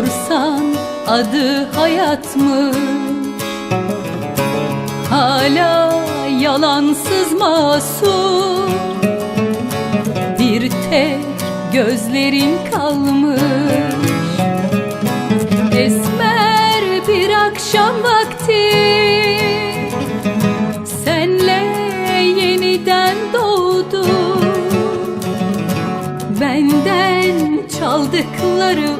Sorsan adı hayatmış. Hala yalansız masum. Bir tek gözlerin kalmış. Esmer bir akşam vakti. Senle yeniden doğdu Benden çaldıkları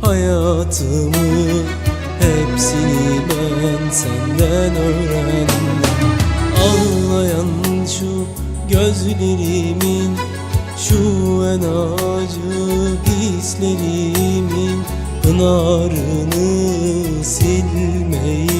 hayatımı Hepsini ben senden öğrendim. Ağlayan şu gözlerimin Şu en acı hislerimin Pınarını silmeyi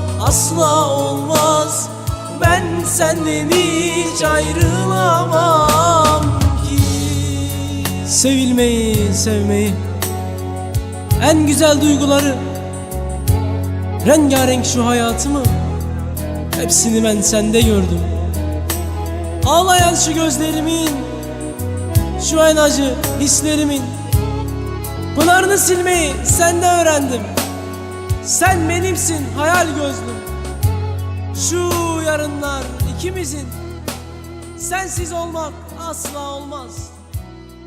asla olmaz. Ben senden hiç ayrılamam ki. Sevilmeyi, sevmeyi. En güzel duyguları. Rengarenk şu hayatımı. Hepsini ben sende gördüm. Ağlayan şu gözlerimin. Şu en acı hislerimin. Pınarını silmeyi sende öğrendim Sen benimsin hayal gözlüm. Şu yarınlar ikimizin. Sensiz olmak asla olmaz.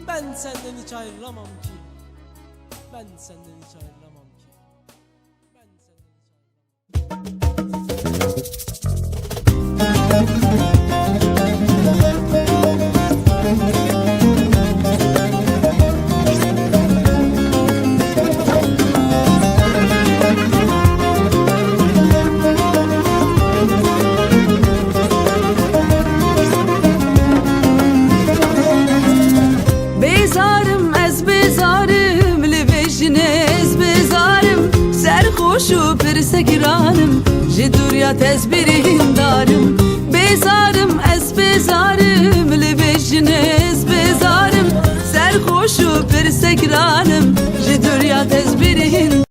Ben senden hiç ayrılamam ki. Ben senden hiç ayrılamam ki. Ben senden hiç ayrılamam. Bezarım Serxoşu pirsekiranım ji durya tezbirin darım Bezarım ez bezarım li vejine ez bezarım Serxoşu pirsekiranım ji durya